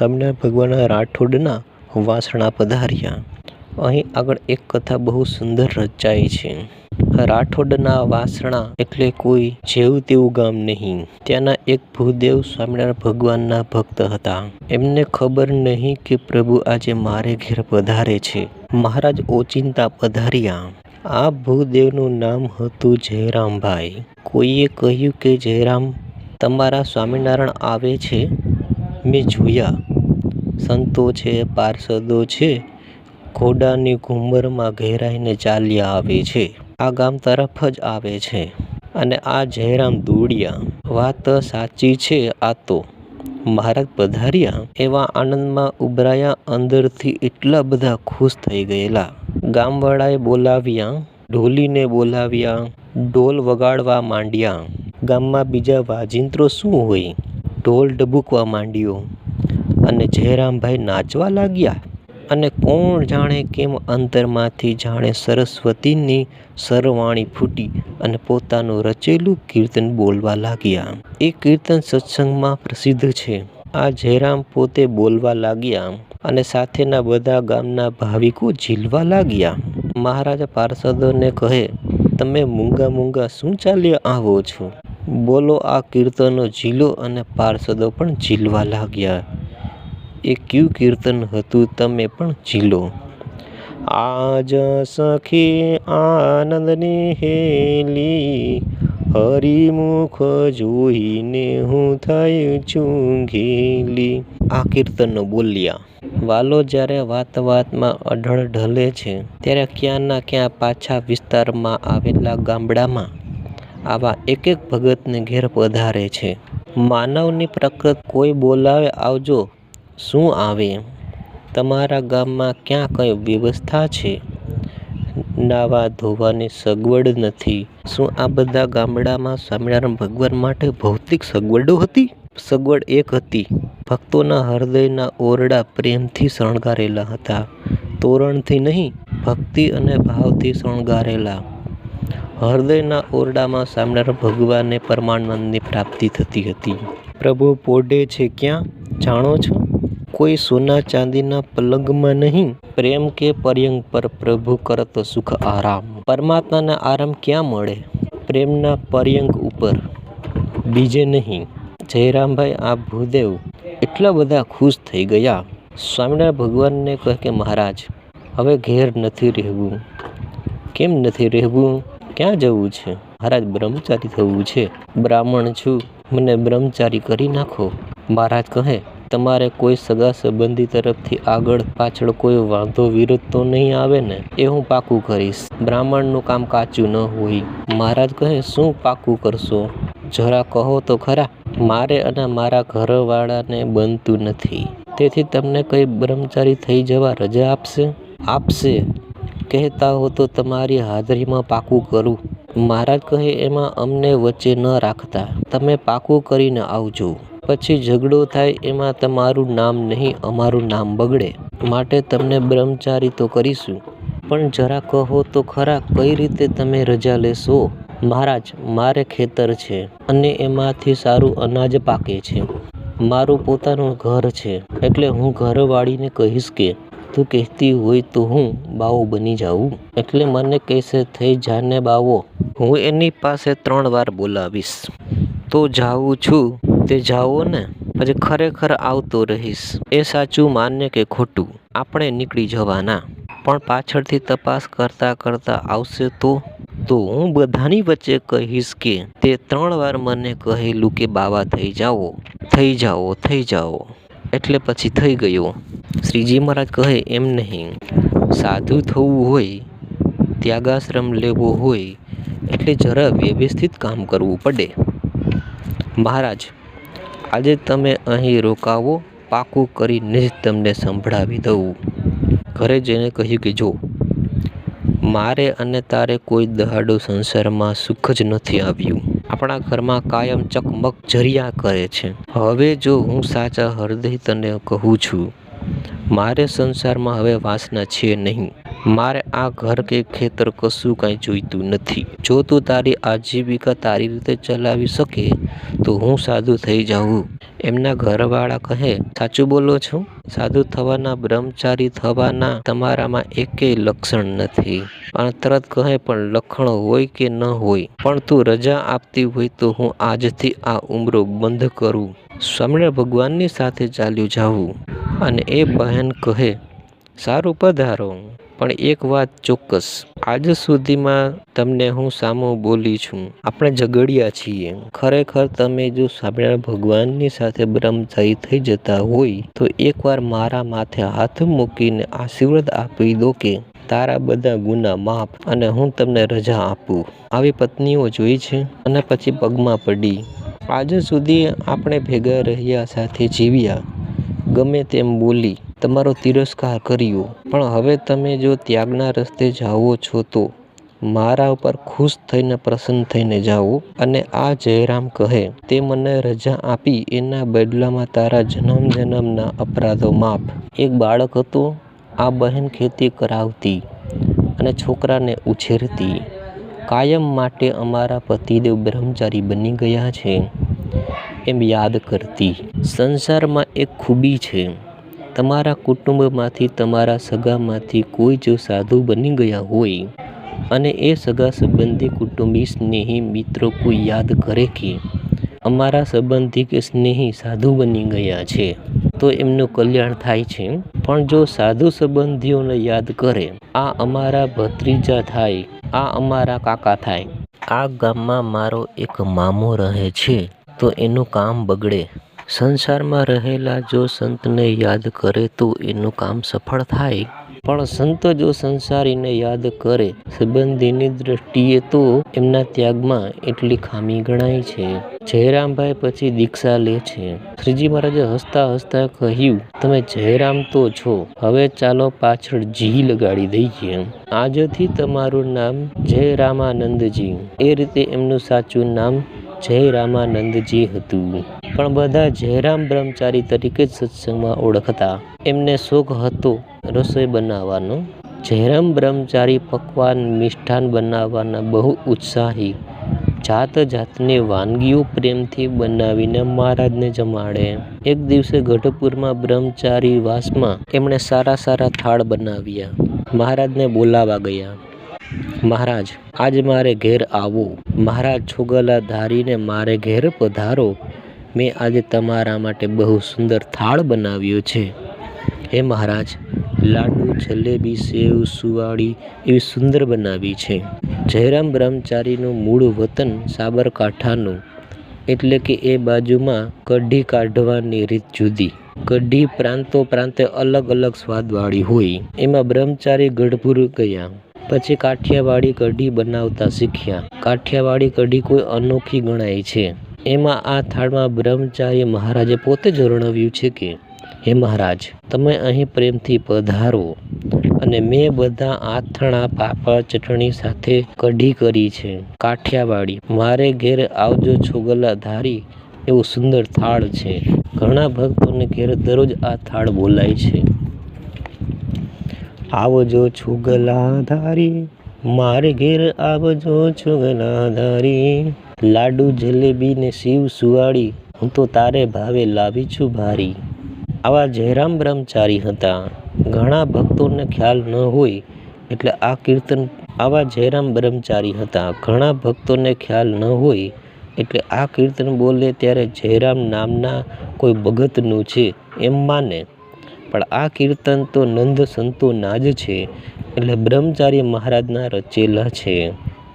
સ્વામિનારાયણ ભગવાનના રાઠોડના વાસણા પધાર્યા. અહીં આગળ એક કથા બહુ સુંદર રચાઈ છે. રાઠોડના વાસણા એટલે કોઈ જેવું તેવું ગામ નહીં. ત્યાંના એક ભૂદેવ સ્વામિનારાયણ ભગવાનના ભક્ત હતા. એમને ખબર નહીં કે પ્રભુ આજે મારે ઘેર પધારે છે. મહારાજ ઓચિંતા પધાર્યા. આ ભૂદેવનું નામ હતું જયરામભાઈ. કોઈએ કહ્યું કે, જયરામ, તમારા સ્વામિનારાયણ આવે છે? મેં જોયા. સંતો છે, પાર્ષદો છે, ઘોડાની ઘુમરમાં ઘેરાઈને ચાલ્યા આવે છે. આ ગામ તરફ જ આવે છે અને આ જયરામ દોડ્યા. વાત સાચી છે આ તો. મહારાજ પધાર્યા. એવા આનંદમાં ઉભરાયા, અંદરથી એટલા બધા ખુશ થઈ ગયેલા. ગામવાળાએ બોલાવ્યા, ઢોલીને બોલાવ્યા, ઢોલ વગાડવા માંડ્યા. ગામમાં બીજા વાજિંત્રો શું હોય? ઢોલ ડબૂકવા માંડ્યો. અને જયરામભાઈ નાચવા લાગ્યા. અને કોણ જાણે કેમ અંતરમાંથી જાણે સરસ્વતીની સરવાણી ફૂટી અને પોતાનું રચેલું કીર્તન બોલવા લાગ્યા. એ કીર્તન સત્સંગમાં પ્રસિદ્ધ છે. આ જયરામ પોતે બોલવા લાગ્યા અને સાથેના બધા ગામના ભાવિકો ઝીલવા લાગ્યા. મહારાજા પાર્ષદોને કહે, તમે મૂંગા મૂંગા શું ચાલ્યા આવો છો? બોલો આ કીર્તનો ઝીલો અને પાર્ષદો પણ ઝીલવા લાગ્યા. એ કયું કીર્તન હતું તમે પણ ઝીલો. આજ સખી આનંદની હેલી, હરિમુખ જોઈને હું થઈ છું આ કીર્તનો બોલ્યા. વાલો જ્યારે વાત વાતમાં અઢળ ઢલે છે, ત્યારે ક્યાંના ક્યાં પાછા વિસ્તારમાં આવેલા ગામડામાં આવા એક એક ભગતને ઘેર પધારે છે. માનવની પ્રકૃત કોઈ બોલાવે આવજો, શું આવે? તમારા ગામમાં ક્યાં કઈ વ્યવસ્થા છે? નાવા ધોવાની સગવડ નથી. શું આ બધા ગામડામાં સ્વામિનારાયણ ભગવાન માટે ભૌતિક સગવડો હતી? સગવડ એક હતી. ભક્તોના હૃદયના ઓરડા પ્રેમથી શણગારેલા હતા. તોરણથી નહીં, ભક્તિ અને ભાવથી શણગારેલા. હૃદયના ઓરડામાં સ્વામિનારાયણ ભગવાનને પરમાનંદની પ્રાપ્તિ થતી હતી. પ્રભુ, પોઢે છે ક્યાં? જાણો છો? કોઈ સોના ચાંદીના પલંગમાં નહીં? પ્રેમ કે પર્યંગ પર પ્રભુ કરત સુખ આરામ. પરમાત્માના આરામ ક્યાં મળે? પ્રેમના પર્યંગ ઉપર. બીજે નહીં. જયરામભાઈ, આ ભૂદેવ એટલા બધા ખુશ થઈ ગયા. સ્વામિનારાયણ ભગવાનને કહે કે, મહારાજ, હવે ઘેર નથી રહેવું. કેમ નથી રહેવું? ક્યાં જવું છે? મહારાજ બ્રહ્મચારી થવું છે. બ્રાહ્મણ છું. મને બ્રહ્મચારી કરી નાખો. મહારાજ કહે, તમારે કોઈ સગા સંબંધી તરફથી આગળ પાછળ કોઈ વાંધો, વિરોધ તો નહીં આવે ને? એ હું પાકું કરીશ. બ્રાહ્મણનું કામ કાચું ન હોય. મહારાજ કહે, શું પાકું કરશો? જરા કહો તો ખરા. મારે અને મારા ઘરવાળાને બનતું નથી. તેથી તમને કઈ બ્રહ્મચારી થઈ જવા રજા આપશે? આપશે. કહેતા હો તો તમારી હાજરીમાં પાકું કરું. મહારાજ કહે, એમાં અમને વચ્ચે ન રાખતા. તમે પાકું કરીને આવજો. પછી ઝઘડો થાય, એમાં તમારું નામ નહીં, અમારું નામ બગડે. માટે તમને બ્રહ્મચારી તો કરીશું. પણ જરા કહો તો ખરા, કઈ રીતે તમે રજા લેશો? મહારાજ, મારે ખેતર છે અને એમાંથી સારું અનાજ પાકે છે. મારું પોતાનું ઘર છે. એટલે હું ઘરવાળીને કહીશ કે તું કહેતી હોય તો હું બાવો બની જાઉં. એટલે મને કહેશે, થઈ જાને બાવો. હું એની પાસે ત્રણ વાર બોલાવીશ. તો જાઉં છું. તે જાઓ ને, પછી ખરેખર આવતો રહીશ. એ સાચું માન્ય કે ખોટું? આપણે નીકળી જવાના. પણ પાછળથી તપાસ કરતા કરતા આવશે તો? તો હું બધાની વચ્ચે કહીશ કે, તે ત્રણ વાર મને કહેલું કે બાવા થઈ જાઓ. થઈ જાઓ થઈ જાઓ. એટલે પછી થઈ ગયો. શ્રીજી મહારાજ કહે, એમ નહીં. સાધુ થવું હોય, ત્યાગાશ્રમ લેવો હોય, એટલે જરા વ્યવસ્થિત કામ કરવું પડે. મહારાજ, આજે તમે અહીં રોકાવો, પાકું કરીને જ તમને સંભળાવી દઉં. ઘરે જઈને કહ્યું કે, જો, મારે અને તારે કોઈ દહાડો સંસારમાં સુખ જ નથી આવ્યું. આપણા ઘરમાં કાયમ ચકમક જરિયા કરે છે. હવે જો હું સાચા હૃદય તને કહું છું, મારે સંસારમાં હવે વાસના છે નહીં. મારે આ ઘર કે ખેતર કશું કાંઈ જોઈતું નથી. જો તું તારી આજીવિકા તારી રીતે ચલાવી શકે, તો હું સાધુ થઈ જાઉં. એમના ઘરવાળા કહે, સાચું બોલો છો? સાધુ થવાના, બ્રહ્મચારી થવાના તમારામાં એકેય લક્ષણ નથી. અને તરત કહે, પણ લક્ષણ હોય કે ન હોય? પણ તું રજા આપતી હોય તો હું આજથી આ ઉમરો બંધ કરું. સ્વામિનારાયણ ભગવાનની સાથે ચાલ્યું જાવું. અને એ બહેન કહે, સારું પધારો. પણ એક વાત ચોક્કસ. આજ સુધીમાં તમને હું સામો બોલી છું. આપણે ઝઘડિયા છીએ. ખરેખર તમે જો સાંભળ્યા ભગવાનની સાથે બ્રહ્મચારી થઈ જતા હોય, તો એકવાર મારા માથે હાથ મૂકીને આશીર્વાદ આપી દો કે તારા બધા ગુના માફ અને હું તમને રજા આપું. આવી પત્નીઓ જોઈ છે અને પછી પગમાં પડી. આજ સુધી આપણે ભેગા રહ્યા સાથે જીવ્યા. ગમે તેમ બોલી તમારો તિરસ્કાર કર્યો. પણ હવે તમે જો ત્યાગના રસ્તે જાઓ છો તો મારા ઉપર ખુશ થઈને પ્રસન્ન થઈને જાઓ અને આ જયરામ કહે, તે મને રજા આપી એના બદલામાં તારા જન્મ જન્મના અપરાધો માફ. એક બાળક હતો, આ બહેન ખેતી કરાવતી અને છોકરાને ઉછેરતી. કાયમ માટે અમારા પતિદેવ બ્રહ્મચારી બની ગયા છે, એમ યાદ કરતી. સંસારમાં એક ખૂબી છે. તમારા કુટુંબમાંથી, તમારા સગામાંથી કોઈ જો સાધુ બની ગયા હોય અને એ સગા સંબંધી કુટુંબી સ્નેહી મિત્રો કોઈ યાદ કરે કે અમારા સંબંધી કે સ્નેહી સાધુ બની ગયા છે, તો એમનું કલ્યાણ થાય છે. પણ જો સાધુ સંબંધીઓને યાદ કરે, આ અમારા ભત્રીજા થાય, આ અમારા કાકા થાય, આ ગામમાં મારો એક મામો રહે છે, તો એનું કામ બગડે. સંસારમાં રહેલા જો સંતને યાદ કરે તો એનું કામ સફળ થાય. પણ સંત જો સંસારીને યાદ કરે, સંબંધીની દ્રષ્ટિએ તો એમના ત્યાગમાં એટલી ખામી ગણાય છે. જયરામભાઈ પછી દીક્ષા લે છે. શ્રીજી મહારાજે હસતા હસતા કહ્યું, તમે જયરામ તો છો, હવે ચાલો પાછળ જી લગાડી દઈએ. આજથી તમારું નામ જય રામાનંદજી એ રીતે એમનું સાચું નામ જય રામાનંદજી હતું. પણ બધા જયરામ બ્રહ્મચારી તરીકે જ સત્સંગમાં ઓળખતા. એમને શોખ હતો રસોઈ બનાવવાનો. જયરામ બ્રહ્મચારી પકવાન મિષ્ઠાન બનાવવાના બહુ ઉત્સાહી. જાત જાતની વાનગીઓ પ્રેમથી બનાવીને મહારાજને જમાડે. એક દિવસે ગઢપુરમાં બ્રહ્મચારી વાસમાં એમણે સારા સારા થાળ બનાવ્યા. મહારાજને બોલાવા ગયા. મહારાજ, આજ મારે ઘેર આવો. મહારાજ છોગલા ધારીને મારે ઘેર પધારો. મેં આજે તમારા માટે બહુ સુંદર થાળ બનાવ્યો છે. હે મહારાજ, લાડુ, જલેબી, સેવ, સુવાળી એવી સુંદર બનાવી છે. જયરામ બ્રહ્મચારીનું મૂળ વતન સાબરકાંઠાનું, એટલે કે એ બાજુમાં કઢી કાઢવાની રીત જુદી. કઢી પ્રાંતો પ્રાંતે અલગ અલગ સ્વાદવાળી હોય. એમાં બ્રહ્મચારી ગઢપુર ગયા. પછી કાઠિયાવાડી કઢી બનાવતા શીખ્યા. કાઠિયાવાડી કઢી કોઈ અનોખી ગણાય છે. એમાં આ થાળમાં બ્રહ્મચારી મહારાજે પોતે જ વર્ણવ્યું છે કે, હે મહારાજ, તમે અહીં પ્રેમથી પધારો અને મેં બધા આથણા પાપડ ચટણી સાથે કઢી કરી છે. કાઠિયાવાડી, મારે ઘેર આવજો છોગલા ધારી, એવું સુંદર થાળ છે. ઘણા ભક્તોને ઘેર દરરોજ આ થાળ બોલાય છે. આવજો છુગલા ધારી, મારે ઘેર આવજો છુગલા ધારી લાડુ, જલેબી ને શિવ સુવાળી. હું તો તારે ભાવે લાવી છું ભારી. આવા જયરામ બ્રહ્મચારી હતા. ઘણા ભક્તોને ખ્યાલ ન હોય એટલે આ કીર્તન આવા જયરામ બ્રહ્મચારી હતા. ઘણા ભક્તોને ખ્યાલ ન હોય એટલે આ કીર્તન બોલે ત્યારે જયરામ નામના કોઈ ભગતનું છે એમ માને. પણ આ કીર્તન તો નંદ સંતોના જ છે. એટલે બ્રહ્મચારી મહારાજના રચેલા છે.